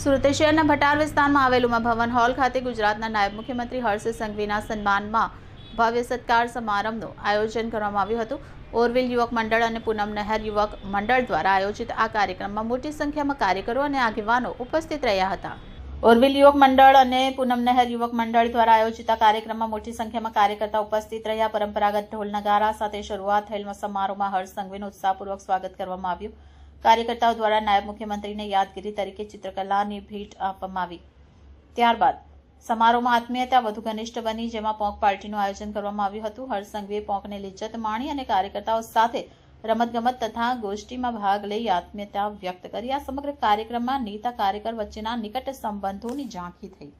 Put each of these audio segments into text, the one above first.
સુરત શહેરના ભટાર વિસ્તારમાં આવેલું ભવન હોલ ખાતે ગુજરાતના નાયબ મુખ્યમંત્રી હર્ષ સંઘવીના સન્માનમાં ભવ્ય સત્કાર સમારંભનું આયોજન કરવામાં આવ્યું હતું. ઓરવિલ યુવક મંડળ અને પૂનમ નહેર યુવક મંડળ દ્વારા આયોજિત આ કાર્યક્રમમાં મોટી સંખ્યામાં કાર્યકરો અને આગેવાનો ઉપસ્થિત રહ્યા હતા. ઓરવિલ યુવક મંડળ અને પૂનમ નહેર યુવક મંડળ દ્વારા આયોજિત આ કાર્યક્રમમાં મોટી સંખ્યામાં કાર્યકર્તા ઉપસ્થિત રહ્યા. પરંપરાગત ઢોલ નગારા સાથે શરૂઆત થયેલ સમારોહમાં હર્ષ સંઘવીનું ઉત્સાહપૂર્વક સ્વાગત કરવામાં આવ્યું. કાર્યકર્તાઓ દ્વારા નાયબ મુખ્યમંત્રીને યાદગીરી તરીકે ચિત્રકલાની ભેટ આપવામાં આવી. ત્યારબાદ સમારોહમાં આત્મીયતા વધુ ઘનિષ્ઠ બની, જેમાં પોંક પાર્ટીનું આયોજન કરવામાં આવ્યું હતું. હરસંઘવીએ પોંકને લિજ્જત માણી અને કાર્યકર્તાઓ સાથે રમતગમત તથા ગોષ્ઠીમાં ભાગ લઈ આત્મીયતા વ્યક્ત કરી. આ સમગ્ર કાર્યક્રમમાં નેતા કાર્યકર વચ્ચેના નિકટ સંબંધોની ઝાંખી થઈ.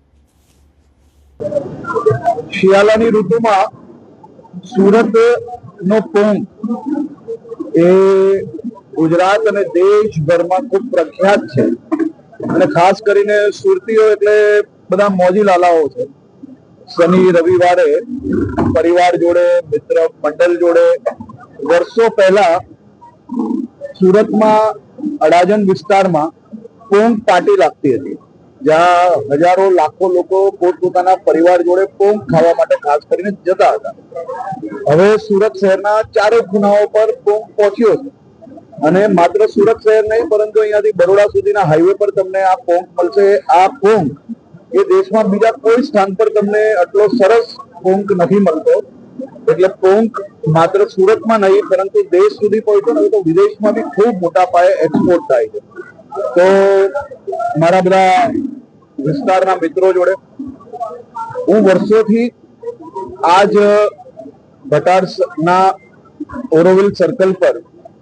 શિયાળાની ઋતુમાં સુરત નો પોંગ એ ગુજરાત અને દેશભરમાં ખૂબ પ્રખ્યાત છે. અને ખાસ કરીને સુરતીઓ એટલે બધા મોજી લાલાઓ છે. શનિ, રવિવારે પરિવાર જોડે, મિત્ર, મંડળ જોડે વર્ષો પહેલા સુરતમાં અડાજણ વિસ્તારમાં પોંગ પાર્ટી લાગતી હતી. જ્યાં હજારો, લાખો લોકો પોતપોતાના પરિવાર જોડે પોંગ ખાવા માટે ખાસ કરીને જતા હતા. હવે સુરત શહેરના ચારે ખૂણાઓ પર પોંગ પહોંચ્યો છે. અને માત્ર સુરત શહેર નહીં, પરંતુ અહીંયાથી બરોડા સુધીના હાઈવે પર તમને આ પોંગ મળશે. આ પોંગ એ દેશમાં બીજા કોઈ સ્થાન પર તમને આટલો સરસ પોંગ નથી મળતો. એટલે પોંગ માત્ર સુરતમાં નહીં, પરંતુ દેશ સુધી પહોંચ્યો ને તો વિદેશમાં બી ખૂબ મોટા પાયે એક્સપોર્ટ થાય છે. તો મારા બધા વિસ્તારના મિત્રો જોડે, હું વર્ષોથી આજ ભટારના ઓરોવિલ સર્કલ પર